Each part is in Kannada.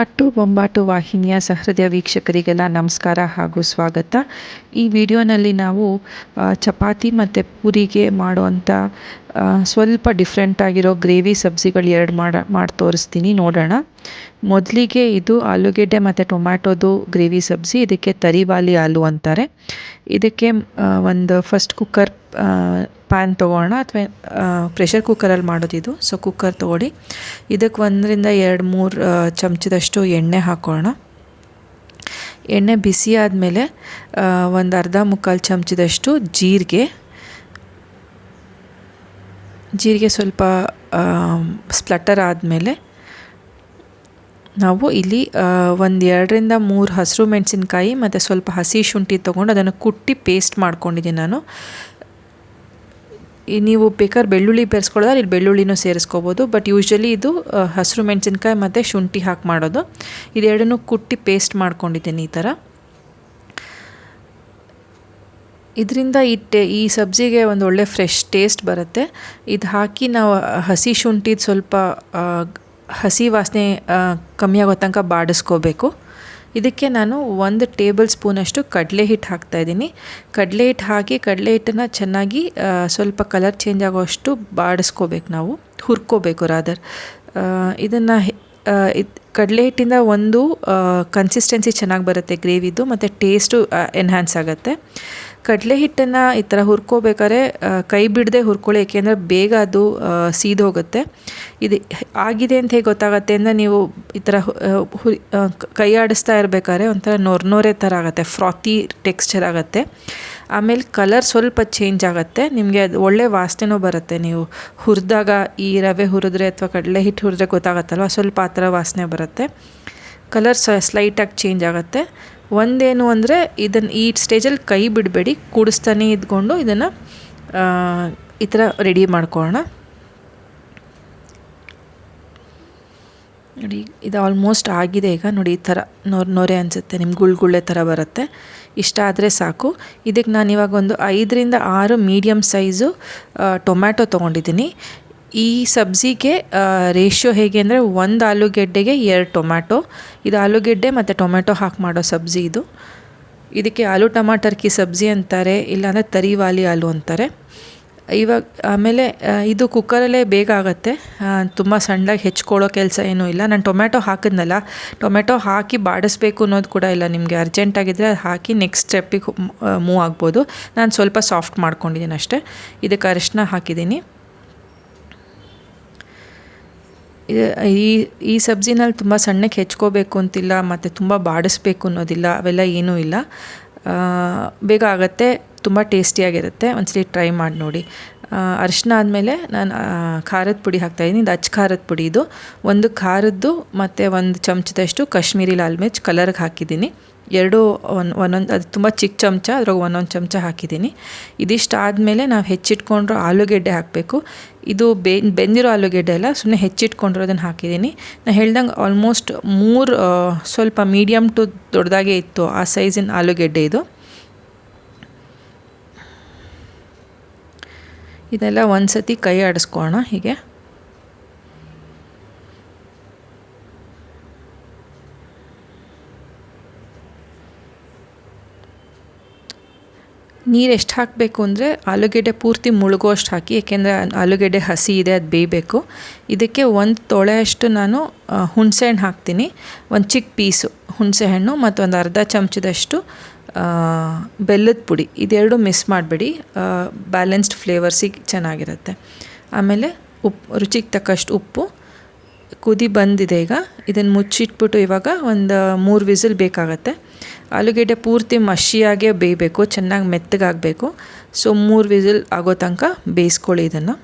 ಅಟ್ಟು ಬೊಂಬಾಟು ವಾಹಿನಿಯ ಸಹೃದಯ ವೀಕ್ಷಕರಿಗೆಲ್ಲ ನಮಸ್ಕಾರ ಹಾಗೂ ಸ್ವಾಗತ. ಈ ವಿಡಿಯೋನಲ್ಲಿ ನಾವು ಚಪಾತಿ ಮತ್ತು ಪೂರಿಗೆ ಮಾಡುವಂಥ ಸ್ವಲ್ಪ ಡಿಫ್ರೆಂಟಾಗಿರೋ ಗ್ರೇವಿ ಸಬ್ಜಿಗಳು ಎರಡು ಮಾಡ, ಮಾಡಿ ತೋರಿಸ್ತೀನಿ, ನೋಡೋಣ. ಮೊದಲಿಗೆ ಇದು ಆಲೂಗೆಡ್ಡೆ ಮತ್ತು ಟೊಮ್ಯಾಟೋದು ಗ್ರೇವಿ ಸಬ್ಜಿ, ಇದಕ್ಕೆ ತರಿವಾಲಿ ಆಲೂ ಅಂತಾರೆ. ಇದಕ್ಕೆ ಒಂದು ಫಸ್ಟ್ ಕುಕ್ಕರ್ ಪ್ಯಾನ್ ತೊಗೋಣ ಅಥವಾ ಪ್ರೆಷರ್ ಕುಕ್ಕರಲ್ಲಿ ಮಾಡೋದಿದು ಸೊ ಕುಕ್ಕರ್ ತೊಗೊಳ್ಳಿ. ಇದಕ್ಕೆ ಒಂದರಿಂದ ಎರಡು, ಮೂರು ಚಮಚದಷ್ಟು ಎಣ್ಣೆ ಹಾಕೋಣ. ಎಣ್ಣೆ ಬಿಸಿ ಆದಮೇಲೆ ಒಂದು ಅರ್ಧ ಮುಕ್ಕಾಲು ಚಮಚದಷ್ಟು ಜೀರಿಗೆ. ಜೀರಿಗೆ ಸ್ವಲ್ಪ ಸ್ಪ್ಲಟರ್ ಆದಮೇಲೆ ನಾವು ಇಲ್ಲಿ ಒಂದು ಎರಡರಿಂದ ಮೂರು ಹಸಿರು ಮೆಣಸಿನಕಾಯಿ ಮತ್ತು ಸ್ವಲ್ಪ ಹಸಿ ಶುಂಠಿ ತೊಗೊಂಡು ಅದನ್ನು ಕುಟ್ಟಿ ಪೇಸ್ಟ್ ಮಾಡ್ಕೊಂಡಿದ್ದೀನಿ ನಾನು. ನೀವು ಬೇಕಾದ್ರೆ ಬೆಳ್ಳುಳ್ಳಿ ಬೆರೆಸ್ಕೊಳ್ಳೋದ್ರೆ ಇಲ್ಲಿ ಬೆಳ್ಳುಳ್ಳಿನೂ ಸೇರಿಸ್ಕೋಬೋದು ಬಟ್ ಯೂಶ್ವಲಿ ಇದು ಹಸಿರು ಮೆಣಸಿನ್ಕಾಯಿ ಮತ್ತು ಶುಂಠಿ ಹಾಕಿ ಮಾಡೋದು. ಇದೆರಡನ್ನೂ ಕುಟ್ಟಿ ಪೇಸ್ಟ್ ಮಾಡ್ಕೊಂಡಿದ್ದೀನಿ ಈ ಥರ. ಇದರಿಂದ ಈ ಟೇ, ಈ ಸಬ್ಜಿಗೆ ಒಂದು ಒಳ್ಳೆ ಫ್ರೆಶ್ ಟೇಸ್ಟ್ ಬರುತ್ತೆ. ಇದು ಹಾಕಿ ನಾವು ಹಸಿ ಶುಂಠಿದು ಸ್ವಲ್ಪ ಹಸಿ ವಾಸನೆ ಕಮ್ಮಿ ಆಗೋ ತನಕ ಬಾಡಿಸ್ಕೋಬೇಕು. ಇದಕ್ಕೆ ನಾನು ಒಂದು ಟೇಬಲ್ ಸ್ಪೂನಷ್ಟು ಕಡಲೆ ಹಿಟ್ಟು ಹಾಕ್ತಾಯಿದ್ದೀನಿ ಕಡಲೆ ಹಿಟ್ಟು ಹಾಕಿ, ಕಡಲೆ ಹಿಟ್ಟನ್ನು ಚೆನ್ನಾಗಿ ಸ್ವಲ್ಪ ಕಲರ್ ಚೇಂಜ್ ಆಗೋಷ್ಟು ಬಾಡಿಸ್ಕೋಬೇಕು ನಾವು, ಹುರ್ಕೋಬೇಕು ರಾದರ್ ಇದನ್ನು ಇದು, ಕಡಲೆ ಹಿಟ್ಟಿಂದ ಒಂದು ಕನ್ಸಿಸ್ಟೆನ್ಸಿ ಚೆನ್ನಾಗಿ ಬರುತ್ತೆ ಗ್ರೇವಿದು, ಮತ್ತು ಟೇಸ್ಟು ಎನ್ಹ್ಯಾನ್ಸ್ ಆಗುತ್ತೆ. ಕಡಲೆ ಹಿಟ್ಟನ್ನು ಈ ಥರ ಹುರ್ಕೋಬೇಕಾದ್ರೆ ಕೈ ಬಿಡದೆ ಹುರ್ಕೊಳ್ಳಿ, ಏಕೆಂದರೆ ಬೇಗ ಅದು ಸೀದು ಹೋಗುತ್ತೆ ಇದು ಆಗಿದೆ ಅಂತ ಹೇಗೆ ಗೊತ್ತಾಗುತ್ತೆ ಅಂದರೆ ನೀವು ಈ ಥರ ಕೈ ಆಡಿಸ್ತಾ ಇರಬೇಕಾದ್ರೆ ಒಂಥರ ನೊರ್ ನೊರೆ ಥರ ಆಗುತ್ತೆ ಫ್ರಾತಿ ಟೆಕ್ಸ್ಚರ್ ಆಗುತ್ತೆ. ಆಮೇಲೆ ಕಲರ್ ಸ್ವಲ್ಪ ಚೇಂಜ್ ಆಗುತ್ತೆ, ನಿಮಗೆ ಅದು ಒಳ್ಳೆ ವಾಸನೆನೂ ಬರುತ್ತೆ. ನೀವು ಹುರಿದಾಗ ಈ ರವೆ ಹುರಿದ್ರೆ ಅಥವಾ ಕಡಲೆ ಹಿಟ್ಟು ಹುರಿದ್ರೆ ಗೊತ್ತಾಗತ್ತಲ್ವ, ಸ್ವಲ್ಪ ಆ ಥರ ವಾಸನೆ ಬರುತ್ತೆ. ಕಲರ್ ಸ್ಲೈಟಾಗಿ ಚೇಂಜ್ ಆಗುತ್ತೆ. ಒಂದೇನು ಅಂದರೆ ಇದನ್ನು ಈ ಸ್ಟೇಜಲ್ಲಿ ಕೈ ಬಿಡಬೇಡಿ, ಕೂಡಿಸ್ತಾನೆ ಇದ್ಕೊಂಡು ಇದನ್ನು ಈ ಥರ ರೆಡಿ ಮಾಡ್ಕೊಳ್ಳೋಣ ನೋಡಿ, ಇದು ಆಲ್ಮೋಸ್ಟ್ ಆಗಿದೆ ಈಗ. ನೋಡಿ, ಈ ಥರ ನೋರ್, ನೋರೆ ಅನಿಸುತ್ತೆ ನಿಮ್ಗೆ ಗುಳ್ಗುಳ್ಳೆ ಥರ ಬರುತ್ತೆ. ಇಷ್ಟ ಆದರೆ ಸಾಕು. ಇದಕ್ಕೆ ನಾನು ಇವಾಗ ಒಂದು ಐದರಿಂದ ಆರು ಮೀಡಿಯಮ್ ಸೈಜು ಟೊಮ್ಯಾಟೊ ತೊಗೊಂಡಿದ್ದೀನಿ. ಈ ಸಬ್ಜಿಗೆ ರೇಷ್ಯೋ ಹೇಗೆ ಅಂದರೆ ಒಂದು ಆಲೂಗೆಡ್ಡೆಗೆ ಎರಡು ಟೊಮ್ಯಾಟೊ. ಇದು ಆಲೂಗೆಡ್ಡೆ ಮತ್ತು ಟೊಮ್ಯಾಟೊ ಹಾಕಿ ಮಾಡೋ ಸಬ್ಜಿ ಇದು. ಇದಕ್ಕೆ ಆಲೂ ಟಮಾಟರ್ಕಿ ಸಬ್ಜಿ ಅಂತಾರೆ, ಇಲ್ಲಾಂದರೆ ತರಿವಾಲಿ ಆಲೂ ಅಂತಾರೆ. ಇವಾಗ, ಆಮೇಲೆ ಇದು ಕುಕ್ಕರಲ್ಲೇ ಬೇಗ ಆಗುತ್ತೆ. ತುಂಬ ಸಣ್ಣದಾಗಿ ಹೆಚ್ಕೊಳ್ಳೋ ಕೆಲಸ ಏನೂ ಇಲ್ಲ. ನಾನು ಟೊಮ್ಯಾಟೊ ಹಾಕಿದ್ನಲ್ಲ, ಟೊಮ್ಯಾಟೊ ಹಾಕಿ ಬಾಡಿಸ್ಬೇಕು ಅನ್ನೋದು ಕೂಡ ಇಲ್ಲ ನಿಮಗೆ. ಅರ್ಜೆಂಟಾಗಿದ್ದರೆ ಅದು ಹಾಕಿ ನೆಕ್ಸ್ಟ್ ಸ್ಟೆಪ್ಪಿಗೆ ಮೂವ್ ಆಗ್ಬೋದು. ನಾನು ಸ್ವಲ್ಪ ಸಾಫ್ಟ್ ಮಾಡ್ಕೊಂಡಿದ್ದೀನಿ ಅಷ್ಟೇ. ಇದಕ್ಕೆ ಅರಿಶಿನ ಹಾಕಿದ್ದೀನಿ ಇದು- ಈ ಈ ಸಬ್ಜಿನಲ್ಲಿ ತುಂಬ ಸಣ್ಣಕ್ಕೆ ಹೆಚ್ಕೋಬೇಕು ಅಂತಿಲ್ಲ, ಮತ್ತು ತುಂಬ ಬಾಡಿಸ್ಬೇಕು ಅನ್ನೋದಿಲ್ಲ, ಅವೆಲ್ಲ ಏನೂ ಇಲ್ಲ. ಬೇಗ ಆಗುತ್ತೆ, ತುಂಬ ಟೇಸ್ಟಿಯಾಗಿರುತ್ತೆ, ಒಂದ್ಸಲಿ ಟ್ರೈ ಮಾಡಿ ನೋಡಿ. ಅರಿಶಿನ ಆದಮೇಲೆ ನಾನು ಖಾರದ ಪುಡಿ ಹಾಕ್ತಾಯಿದ್ದೀನಿ ಇದು ಅಚ್ಚ ಖಾರದ ಪುಡಿ ಇದು. ಒಂದು ಖಾರದ್ದು, ಮತ್ತು ಒಂದು ಚಮಚದಷ್ಟು ಕಾಶ್ಮೀರಿ ಲಾಲ್ ಮಿರ್ಚ್ ಕಲರ್ಗೆ ಹಾಕಿದ್ದೀನಿ. ಎರಡು ಒಂದು ಒಂದೊಂದು, ಅದು ತುಂಬ ಚಿಕ್ಕ ಚಮಚ ಅದ್ರಾಗ ಒಂದೊಂದು ಚಮಚ ಹಾಕಿದ್ದೀನಿ. ಇದಿಷ್ಟು ಆದಮೇಲೆ ನಾವು ಹೆಚ್ಚಿಟ್ಕೊಂಡ್ರೂ ಆಲೂಗೆಡ್ಡೆ ಹಾಕಬೇಕು. ಇದು ಬೆ, ಬೆಂದಿರೋ ಆಲೂಗೆಡ್ಡೆ ಅಲ್ಲ ಸುಮ್ಮನೆ ಹೆಚ್ಚಿಟ್ಕೊಂಡಿರೋದನ್ನು ಹಾಕಿದ್ದೀನಿ. ನಾನು ಹೇಳ್ದಂಗೆ ಆಲ್ಮೋಸ್ಟ್ ಮೂರು ಸ್ವಲ್ಪ ಮೀಡಿಯಮ್ ಟು ದೊಡ್ಡದಾಗೇ ಇತ್ತು ಆ ಸೈಜಿನ ಆಲೂಗೆಡ್ಡೆ ಇದು. ಇದೆಲ್ಲ ಒಂದು ಸತಿ ಕೈ ಆಡಿಸ್ಕೊಳ್ಳೋಣ ಹೀಗೆ. ನೀರು ಎಷ್ಟು ಹಾಕಬೇಕು ಅಂದರೆ ಆಲೂಗೆಡ್ಡೆ ಪೂರ್ತಿ ಮುಳುಗೋಷ್ಟು ಹಾಕಿ, ಏಕೆಂದರೆ ಆಲೂಗೆಡ್ಡೆ ಹಸಿ ಇದೆ, ಅದು ಬೇಯಬೇಕು. ಇದಕ್ಕೆ ಒಂದು ತೊಳೆಯಷ್ಟು ನಾನು ಹುಣಸೆಹಣ್ಣು ಹಾಕ್ತೀನಿ. ಒಂದು ಚಿಕ್ಕ ಪೀಸು ಹುಣಸೆಹಣ್ಣು ಮತ್ತು ಒಂದು ಅರ್ಧ ಚಮಚದಷ್ಟು ಬೆಲ್ಲದ ಪುಡಿ. ಇದೆರಡು ಮಿಸ್ ಮಾಡಬೇಡಿ. ಬ್ಯಾಲೆನ್ಸ್ಡ್ ಫ್ಲೇವರ್ಸಿಗೆ ಚೆನ್ನಾಗಿರುತ್ತೆ. ಆಮೇಲೆ ಉಪ್ಪು ರುಚಿಗೆ ತಕ್ಕಷ್ಟು ಉಪ್ಪು. ಕುದಿ ಬಂದಿದೆ ಈಗ. ಇದನ್ನು ಮುಚ್ಚಿಟ್ಬಿಟ್ಟು ಇವಾಗ ಒಂದು ಮೂರು ವಿಸಿಲ್ ಬೇಕಾಗತ್ತೆ. ಆಲೂಗೆಡ್ಡೆ ಪೂರ್ತಿ ಮಷಿಯಾಗೆ ಬೇಯಬೇಕು, ಚೆನ್ನಾಗಿ ಮೆತ್ತಗಾಗಬೇಕು. ಸೊ ಮೂರು ವಿಸಿಲ್ ಆಗೋ ತನಕ ಬೇಯಿಸ್ಕೊಳ್ಳಿ ಇದನ್ನು.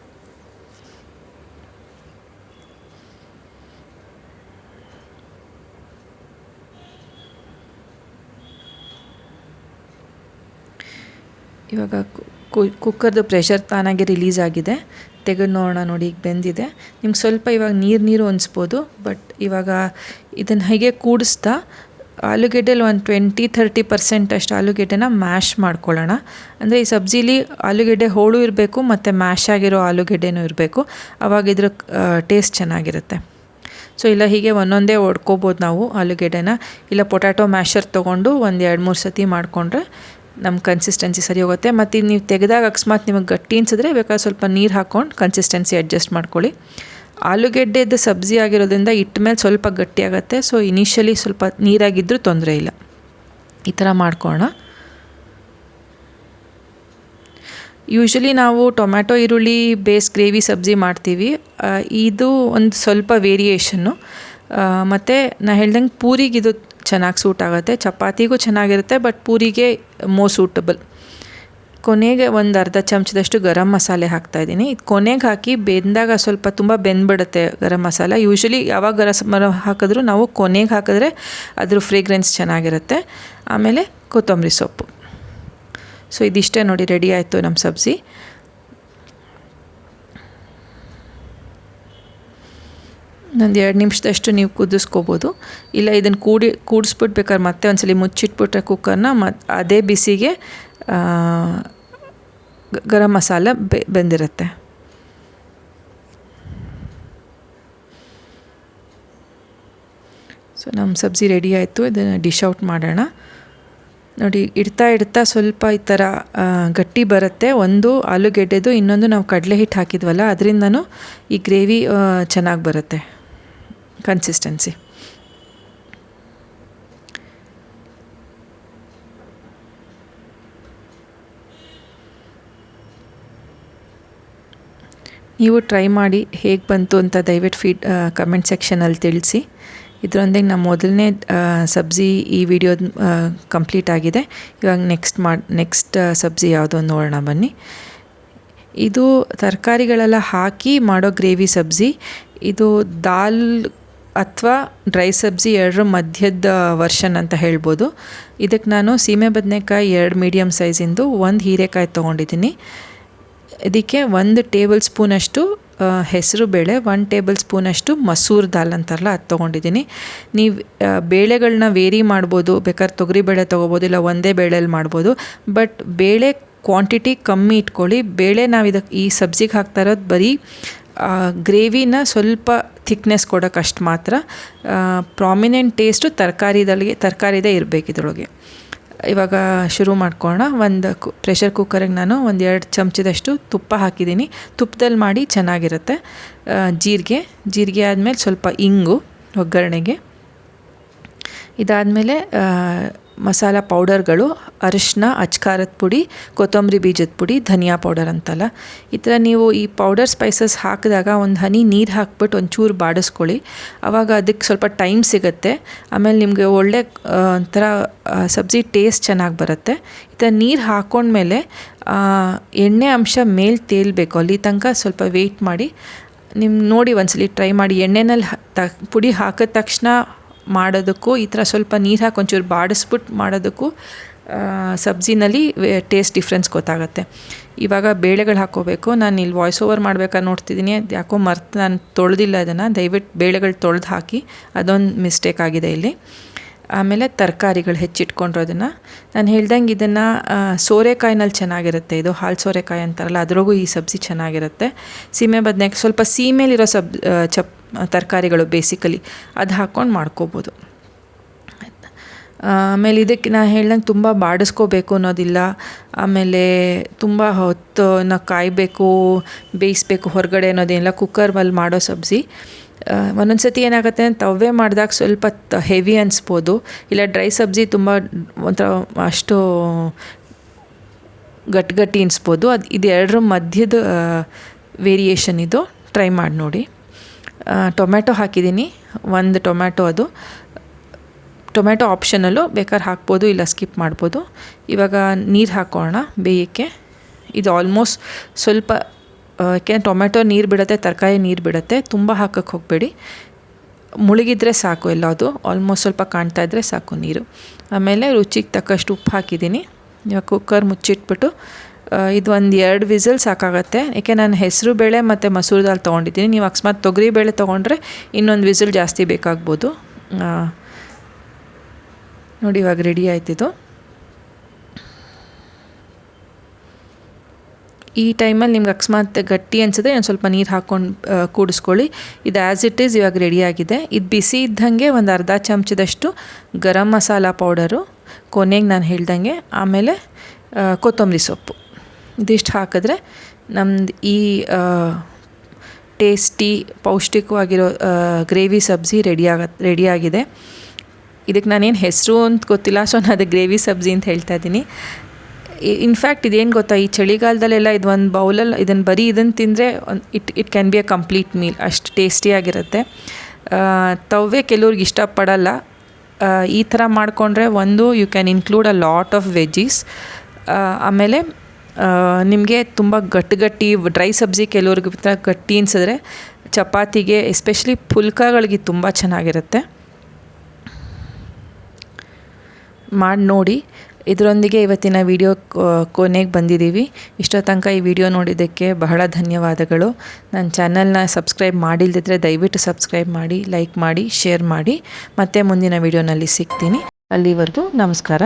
ಇವಾಗ ಕುಕ್ಕರ್ದು ಪ್ರೆಷರ್ ತಾನಾಗೆ ರಿಲೀಸ್ ಆಗಿದೆ. ತೆಗೆದು ನೋಡೋಣ ನೋಡಿ ಈಗ ಬೆಂದಿದೆ. ನಿಮ್ಗೆ ಸ್ವಲ್ಪ ಇವಾಗ ನೀರು ನೀರು ಅನಿಸ್ಬೋದು ಬಟ್ ಇವಾಗ ಇದನ್ನು ಹೇಗೆ ಕೂಡಿಸ್ತಾ ಆಲೂಗೆಡ್ಡೆಲಿ ಒಂದು ಟ್ವೆಂಟಿ ಥರ್ಟಿ ಪರ್ಸೆಂಟ್ ಅಷ್ಟು ಆಲೂಗೆಡ್ಡೆನ ಮ್ಯಾಶ್ ಮಾಡ್ಕೊಳ್ಳೋಣ. ಅಂದರೆ ಈ ಸಬ್ಜಿಲಿ ಆಲೂಗೆಡ್ಡೆ ಹೋಳು ಇರಬೇಕು, ಮತ್ತು ಮ್ಯಾಶ್ ಆಗಿರೋ ಆಲೂಗೆಡ್ಡೆನೂ ಇರಬೇಕು. ಆವಾಗ ಇದ್ರ ಟೇಸ್ಟ್ ಚೆನ್ನಾಗಿರುತ್ತೆ. ಸೊ ಇಲ್ಲ ಹೀಗೆ ಒಂದೊಂದೇ ಒಡ್ಕೋಬೋದು ನಾವು ಆಲೂಗೆಡ್ಡೆನ. ಇಲ್ಲ ಪೊಟ್ಯಾಟೊ ಮ್ಯಾಶರ್ ತೊಗೊಂಡು ಒಂದು ಎರಡು ಮೂರು ಸತಿ ಮಾಡಿಕೊಂಡ್ರೆ ನಮ್ಮ ಕನ್ಸಿಸ್ಟೆನ್ಸಿ ಸರಿ ಹೋಗುತ್ತೆ. ಮತ್ತು ನೀವು ತೆಗೆದಾಗ ಅಕಸ್ಮಾತ್ ನಿಮಗೆ ಗಟ್ಟಿ ಅನ್ಸಿದ್ರೆ ಬೇಕಾದ್ರೆ ಸ್ವಲ್ಪ ನೀರು ಹಾಕ್ಕೊಂಡು ಕನ್ಸಿಸ್ಟೆನ್ಸಿ ಅಡ್ಜಸ್ಟ್ ಮಾಡ್ಕೊಳ್ಳಿ. ಆಲೂಗೆಡ್ಡೆದು ಸಬ್ಜಿ ಆಗಿರೋದ್ರಿಂದ ಇಟ್ಟ ಮೇಲೆ ಸ್ವಲ್ಪ ಗಟ್ಟಿ ಆಗುತ್ತೆ ಸೊ ಇನಿಷಿಯಲಿ ಸ್ವಲ್ಪ ನೀರಾಗಿದ್ದರೂ ತೊಂದರೆ ಇಲ್ಲ. ಈ ಥರ ಮಾಡ್ಕೊಳ್ಳೋಣ. ಯೂಶ್ವಲಿ ನಾವು ಟೊಮ್ಯಾಟೊ, ಈರುಳ್ಳಿ, ಬೇಸ್, ಗ್ರೇವಿ ಸಬ್ಜಿ ಮಾಡ್ತೀವಿ. ಇದು ಒಂದು ಸ್ವಲ್ಪ ವೇರಿಯೇಷನ್ನು ಮತ್ತು ನಾ ಹೇಳ್ದಂಗೆ ಪೂರಿಗೆ ಇದು ಚೆನ್ನಾಗಿ ಸೂಟ್ ಆಗುತ್ತೆ. ಚಪಾತಿಗೂ ಚೆನ್ನಾಗಿರುತ್ತೆ ಬಟ್ ಪೂರಿಗೆ ಮೋ ಸೂಟಬಲ್ ಕೊನೆಗೆ ಒಂದು ಅರ್ಧ ಚಮಚದಷ್ಟು ಗರಂ ಮಸಾಲೆ ಹಾಕ್ತಾ ಇದ್ದೀನಿ. ಇದು ಕೊನೆಗೆ ಹಾಕಿ ಬೆಂದಾಗ ಸ್ವಲ್ಪ ತುಂಬ ಬೆಂದ್ಬಿಡುತ್ತೆ ಗರಂ ಮಸಾಲ. ಯೂಶ್ವಲಿ ಯಾವಾಗ ಗರಂ ಹಾಕಿದ್ರೂ ನಾವು ಕೊನೆಗೆ ಹಾಕಿದ್ರೆ ಅದ್ರ ಫ್ರೇಗ್ರೆನ್ಸ್ ಚೆನ್ನಾಗಿರುತ್ತೆ. ಆಮೇಲೆ ಕೊತ್ತಂಬರಿ ಸೊಪ್ಪು. ಸೊ ಇದಿಷ್ಟೇ ನೋಡಿ ರೆಡಿ ಆಯಿತು ನಮ್ಮ ಸಬ್ಜಿ. ಒಂದು ಎರಡು ನಿಮಿಷದಷ್ಟು ನೀವು ಕುದಿಸ್ಕೋಬೋದು. ಇಲ್ಲ ಇದನ್ನು ಕೂಡಿ ಕೂಡಿಸ್ಬಿಟ್ಟು ಬೇಕಾದ್ರೆ ಮತ್ತೆ ಒಂದ್ಸಲಿ ಮುಚ್ಚಿಟ್ಬಿಟ್ರೆ ಕುಕ್ಕರ್ನ ಮತ್ತು ಅದೇ ಬಿಸಿಗೆ ಗರಂ ಮಸಾಲ ಬೆಂದಿರುತ್ತೆ. ಸೊ ನಮ್ಮ ಸಬ್ಜಿ ರೆಡಿ ಆಯಿತು. ಇದನ್ನು ಡಿಶ್ ಔಟ್ ಮಾಡೋಣ. ನೋಡಿ, ಇಡ್ತಾ ಇಡ್ತಾ ಸ್ವಲ್ಪ ಈ ಥರ ಗಟ್ಟಿ ಬರುತ್ತೆ. ಒಂದು ಆಲೂಗೆಡ್ಡೆದು ಇನ್ನೊಂದು ನಾವು ಕಡಲೆ ಹಿಟ್ಟು ಹಾಕಿದ್ವಲ್ಲ, ಅದರಿಂದನೂ ಈ ಗ್ರೇವಿ ಚೆನ್ನಾಗಿ ಬರುತ್ತೆ. ಕನ್ಸಿಸ್ಟೆನ್ಸಿ. ನೀವು ಟ್ರೈ ಮಾಡಿ ಹೇಗೆ ಬಂತು ಅಂತ ದಯವಿಟ್ಟು ಫೀಡ್ ಕಮೆಂಟ್ ಸೆಕ್ಷನಲ್ಲಿ ತಿಳಿಸಿ. ಇದರೊಂದಿಗೆ ನಮ್ಮ ಮೊದಲನೇ ಸಬ್ಜಿ ಈ ವಿಡಿಯೋದ ಕಂಪ್ಲೀಟ್ ಆಗಿದೆ. ಇವಾಗ ನೆಕ್ಸ್ಟ್ ಮಾಡಿ ನೆಕ್ಸ್ಟ್ ಸಬ್ಜಿ ಯಾವುದೋ ನೋಡೋಣ ಬನ್ನಿ. ಇದು ತರಕಾರಿಗಳೆಲ್ಲ ಹಾಕಿ ಮಾಡೋ ಗ್ರೇವಿ ಸಬ್ಜಿ. ಇದು ದಾಲ್ ಅಥವಾ ಡ್ರೈ ಸಬ್ಜಿ ಎರಡರ ಮಧ್ಯದ ವರ್ಷನ್ ಅಂತ ಹೇಳ್ಬೋದು. ಇದಕ್ಕೆ ನಾನು ಸೀಮೆ ಬದನೆಕಾಯಿ ಎರಡು ಮೀಡಿಯಮ್ ಸೈಜಿಂದು ಒಂದು ಹೀರೆಕಾಯಿ ತೊಗೊಂಡಿದ್ದೀನಿ. ಇದಕ್ಕೆ ಒಂದು ಟೇಬಲ್ ಸ್ಪೂನಷ್ಟು ಹೆಸರು ಬೇಳೆ ಒನ್ ಟೇಬಲ್ ಸ್ಪೂನಷ್ಟು ಮಸೂರ್ ದಾಲ್ ಅಂತಾರಲ್ಲ, ಅದು ತೊಗೊಂಡಿದ್ದೀನಿ. ನೀವು ಬೇಳೆಗಳನ್ನ ವೇರಿ ಮಾಡ್ಬೋದು, ಬೇಕಾದ್ರೆ ತೊಗರಿಬೇಳೆ ತೊಗೋಬೋದು, ಇಲ್ಲ ಒಂದೇ ಬೇಳೆಯಲ್ಲಿ ಮಾಡ್ಬೋದು. ಬಟ್ ಬೇಳೆ ಕ್ವಾಂಟಿಟಿ ಕಮ್ಮಿ ಇಟ್ಕೊಳ್ಳಿ. ಬೇಳೆ ನಾವು ಇದಕ್ಕೆ ಈ ಸಬ್ಜಿಗೆ ಹಾಕ್ತಾ ಇರೋದು ಬರೀ ಗ್ರೇವಿನ ಸ್ವಲ್ಪ ಥಿಕ್ನೆಸ್ ಕೊಡೋಕ್ಕಷ್ಟು ಮಾತ್ರ ಪ್ರಾಮಿನೆಂಟ್ ಟೇಸ್ಟು ತರಕಾರಿದಲ್ಲಿ ತರಕಾರಿದೇ ಇರಬೇಕು ಇದರೊಳಗೆ. ಇವಾಗ ಶುರು ಮಾಡ್ಕೊಳ್ಳೋಣ ಒಂದು ಕು ಪ್ರೆಷರ್ ಕುಕ್ಕರಿಗೆ ನಾನು ಒಂದು ಎರಡು ಚಮಚದಷ್ಟು ತುಪ್ಪ ಹಾಕಿದ್ದೀನಿ. ತುಪ್ಪದಲ್ಲಿ ಮಾಡಿ ಚೆನ್ನಾಗಿರುತ್ತೆ. ಜೀರಿಗೆ. ಜೀರಿಗೆ ಆದಮೇಲೆ ಸ್ವಲ್ಪ ಇಂಗು, ಒಗ್ಗರಣೆಗೆ. ಇದಾದಮೇಲೆ ಮಸಾಲ ಪೌಡರ್ಗಳು ಅರಿಶಿನ ಅಚ್ಕಾರದ ಪುಡಿ, ಕೊತ್ತಂಬರಿ ಬೀಜದ ಪುಡಿ, ಧನಿಯಾ ಪೌಡರ್ ಅಂತಲ್ಲ. ಈ ಥರ ನೀವು ಈ ಪೌಡರ್ ಸ್ಪೈಸಸ್ ಹಾಕಿದಾಗ ಒಂದು ಹನಿ ನೀರು ಹಾಕ್ಬಿಟ್ಟು ಒಂಚೂರು ಬಾಡಿಸ್ಕೊಳ್ಳಿ. ಆವಾಗ ಅದಕ್ಕೆ ಸ್ವಲ್ಪ ಟೈಮ್ ಸಿಗುತ್ತೆ. ಆಮೇಲೆ ನಿಮಗೆ ಒಳ್ಳೆ ಒಂಥರ ಸಬ್ಜಿ ಟೇಸ್ಟ್ ಚೆನ್ನಾಗಿ ಬರುತ್ತೆ. ಈ ಥರ ನೀರು ಹಾಕ್ಕೊಂಡ್ಮೇಲೆ ಎಣ್ಣೆ ಅಂಶ ಮೇಲೆ ತೇಲ್ಬೇಕು. ಅಲ್ಲಿ ತನಕ ಸ್ವಲ್ಪ ವೆಯ್ಟ್ ಮಾಡಿ. ನಿಮ್ಮ ನೋಡಿ ಒಂದ್ಸಲಿ ಟ್ರೈ ಮಾಡಿ. ಎಣ್ಣೆನಲ್ಲಿ ಪುಡಿ ಹಾಕಿದ ತಕ್ಷಣ ಮಾಡೋದಕ್ಕೂ ಈ ಥರ ಸ್ವಲ್ಪ ನೀರು ಹಾಕಿ ಒಂಚೂರು ಬಾಡಿಸ್ಬಿಟ್ಟು ಮಾಡೋದಕ್ಕೂ ಸಬ್ಜಿನಲ್ಲಿ ಟೇಸ್ಟ್ ಡಿಫ್ರೆನ್ಸ್ ಗೊತ್ತಾಗುತ್ತೆ. ಇವಾಗ ಬೇಳೆಗಳು ಹಾಕೋಬೇಕು ನಾನು ಇಲ್ಲಿ ವಾಯ್ಸ್ ಓವರ್ ಮಾಡ್ಬೇಕಾದ್ರೆ ನೋಡ್ತಿದ್ದೀನಿ ಯಾಕೋ ಮರ್ತು ನಾನು ತೊಳೆದಿಲ್ಲ ಅದನ್ನು ದಯವಿಟ್ಟು ಬೇಳೆಗಳು ತೊಳೆದು ಹಾಕಿ ಅದೊಂದು ಮಿಸ್ಟೇಕ್ ಆಗಿದೆ ಇಲ್ಲಿ. ಆಮೇಲೆ ತರಕಾರಿಗಳು ಹೆಚ್ಚಿಟ್ಕೊಂಡಿರೋದನ್ನು. ನಾನು ಹೇಳ್ದಂಗೆ ಇದನ್ನು ಸೋರೆಕಾಯಿನಲ್ಲಿ ಚೆನ್ನಾಗಿರುತ್ತೆ. ಇದು ಹಾಲು ಸೋರೆಕಾಯಿ ಅಂತಾರಲ್ಲ ಅದ್ರಾಗೂ ಈ ಸಬ್ಜಿ ಚೆನ್ನಾಗಿರುತ್ತೆ. ಸೀಮೆ ಬದನೆಕಾಯಿ, ಸ್ವಲ್ಪ ಸೀಮೇಲಿರೋ ಸಬ್ ಚಪ್, ತರಕಾರಿಗಳು ಬೇಸಿಕಲಿ ಅದು ಹಾಕ್ಕೊಂಡು ಮಾಡ್ಕೋಬೋದು. ಆಮೇಲೆ ಇದಕ್ಕೆ ನಾನು ಹೇಳ್ದಂಗೆ ತುಂಬ ಬಾಡಿಸ್ಕೋಬೇಕು ಅನ್ನೋದಿಲ್ಲ. ಆಮೇಲೆ ತುಂಬ ಹೊತ್ತು ಕಾಯಬೇಕು, ಬೇಯಿಸ್ಬೇಕು ಹೊರಗಡೆ ಅನ್ನೋದೇನಿಲ್ಲ. ಕುಕ್ಕರ್ನಲ್ಲಿ ಮಾಡೋ ಸಬ್ಜಿ. ಒಂದೊಂದು ಸತಿ ಏನಾಗುತ್ತೆ ತವ್ವೆ ಮಾಡಿದಾಗ ಸ್ವಲ್ಪ ಹೆವಿ ಅನಿಸ್ಬೋದು. ಇಲ್ಲ ಡ್ರೈ ಸಬ್ಜಿ ತುಂಬ ಒಂಥರ ಅಷ್ಟು ಗಟ್ಟಿಗಟ್ಟಿ ಗಟ್ಟಿ ಅದು ಇದು ಎರಡರ ಮಧ್ಯದ ವೇರಿಯೇಷನ್ ಇದು. ಟ್ರೈ ಮಾಡಿ ನೋಡಿ. ಟೊಮ್ಯಾಟೊ ಹಾಕಿದ್ದೀನಿ. ಒಂದು ಟೊಮ್ಯಾಟೊ ಅದು. ಟೊಮ್ಯಾಟೊ ಆಪ್ಷನಲ್ಲು ಬೇಕಾದ್ರೆ ಹಾಕ್ಬೋದು, ಇಲ್ಲ ಸ್ಕಿಪ್ ಮಾಡ್ಬೋದು. ಇವಾಗ ನೀರು ಹಾಕೋಣ ಬೇಯಕ್ಕೆ. ಇದು ಆಲ್ಮೋಸ್ಟ್ ಸ್ವಲ್ಪ ಯಾಕೆಂದ್ರೆ ಟೊಮೆಟೊ ನೀರು ಬಿಡುತ್ತೆ, ತರಕಾರಿ ನೀರು ಬಿಡುತ್ತೆ, ತುಂಬ ಹಾಕಕ್ಕೆ ಹೋಗಬೇಡಿ. ಮುಳುಗಿದ್ರೆ ಸಾಕು ಎಲ್ಲದು ಆಲ್ಮೋಸ್ಟ್ ಸ್ವಲ್ಪ ಕಾಣ್ತಾ ಇದ್ದರೆ ಸಾಕು ನೀರು. ಆಮೇಲೆ ರುಚಿಗೆ ತಕ್ಕಷ್ಟು ಉಪ್ಪು ಹಾಕಿದ್ದೀನಿ. ಇವಾಗ ಕುಕ್ಕರ್ ಮುಚ್ಚಿಟ್ಬಿಟ್ಟು ಇದು ಒಂದು ಎರಡು ವಿಸಲ್ ಸಾಕಾಗತ್ತೆ. ಏಕೆ ನಾನು ಹೆಸರು ಬೇಳೆ ಮತ್ತು ಮಸೂರು ದಾಲ್ ತೊಗೊಂಡಿದ್ದೀನಿ. ನೀವು ಅಕಸ್ಮಾತ್ ತೊಗರಿ ಬೇಳೆ ತೊಗೊಂಡ್ರೆ ಇನ್ನೊಂದು ವಿಸಲ್ ಜಾಸ್ತಿ ಬೇಕಾಗ್ಬೋದು. ನೋಡಿ ಇವಾಗ ರೆಡಿ ಆಯ್ತಿದು. ಈ ಟೈಮಲ್ಲಿ ನಿಮ್ಗೆ ಅಕಸ್ಮಾತ್ ಗಟ್ಟಿ ಅನಿಸಿದ್ರೆ ಒಂದು ಸ್ವಲ್ಪ ನೀರು ಹಾಕ್ಕೊಂಡು ಕೂಡಿಸ್ಕೊಳ್ಳಿ. ಇದು ಆ್ಯಸ್ ಇಟ್ ಈಸ್ ಇವಾಗ ರೆಡಿಯಾಗಿದೆ ಇದು ಬಿಸಿ ಇದ್ದಂಗೆ ಒಂದು ಅರ್ಧ ಚಮಚದಷ್ಟು ಗರಂ ಮಸಾಲ ಪೌಡರು ಕೊನೆಗೆ ನಾನು ಹೇಳ್ದಂಗೆ, ಆಮೇಲೆ ಕೊತ್ತಂಬರಿ ಸೊಪ್ಪು. ಇದಿಷ್ಟು ಹಾಕಿದ್ರೆ ನಮ್ದು ಈ ಟೇಸ್ಟಿ, ಪೌಷ್ಟಿಕವಾಗಿರೋ ಗ್ರೇವಿ ಸಬ್ಜಿ ರೆಡಿ ರೆಡಿಯಾಗಿದೆ ಇದಕ್ಕೆ ನಾನೇನು ಹೆಸರು ಅಂತ ಗೊತ್ತಿಲ್ಲ ಸೊ ನಾನು ಅದು ಗ್ರೇವಿ ಸಬ್ಜಿ ಅಂತ ಹೇಳ್ತಾ ಇದ್ದೀನಿ. ಇನ್ಫ್ಯಾಕ್ಟ್ ಇದೇನು ಗೊತ್ತಾ? ಈ ಚಳಿಗಾಲದಲ್ಲೆಲ್ಲ ಇದು ಒಂದು ಬೌಲಲ್ಲಿ ಇದನ್ನು ಬರೀ ಇದನ್ನು ತಿಂದರೆ it it can be a complete meal ಅಷ್ಟು ಟೇಸ್ಟಿಯಾಗಿರುತ್ತೆ ತವ್ವೆ ಕೆಲವ್ರಿಗೆ ಇಷ್ಟಪಡಲ್ಲ. ಈ ಥರ ಮಾಡಿಕೊಂಡ್ರೆ ಒಂದು you can include a lot of veggies ಆಮೇಲೆ ನಿಮಗೆ ತುಂಬ ಗಟ್ಟಿಗಟ್ಟಿ ಗಟ್ಟಿ ಡ್ರೈ ಸಬ್ಜಿ ಕೆಲವ್ರಿಗೆ ಥರ ಗಟ್ಟಿ ಅನ್ಸಿದ್ರೆ ಚಪಾತಿಗೆ ಎಸ್ಪೆಷಲಿ ಪುಲ್ಕಗಳಿಗೆ ತುಂಬ ಚೆನ್ನಾಗಿರುತ್ತೆ. ಮಾಡಿ ನೋಡಿ. ಇದರೊಂದಿಗೆ ಇವತ್ತಿನ ವಿಡಿಯೋ ಕೊನೆಗೆ ಬಂದಿದ್ದೀವಿ. ಇಷ್ಟೋ ತನಕ ಈ ವಿಡಿಯೋ ನೋಡಿದ್ದಕ್ಕೆ ಬಹಳ ಧನ್ಯವಾದಗಳು. ನನ್ನ ಚಾನಲ್ನ ಸಬ್ಸ್ಕ್ರೈಬ್ ಮಾಡಿಲ್ದಿದ್ರೆ ದಯವಿಟ್ಟು ಸಬ್ಸ್ಕ್ರೈಬ್ ಮಾಡಿ, ಲೈಕ್ ಮಾಡಿ, ಶೇರ್ ಮಾಡಿ. ಮತ್ತೆ ಮುಂದಿನ ವಿಡಿಯೋನಲ್ಲಿ ಸಿಗ್ತೀನಿ. ಅಲ್ಲಿವರೆಗೂ ನಮಸ್ಕಾರ.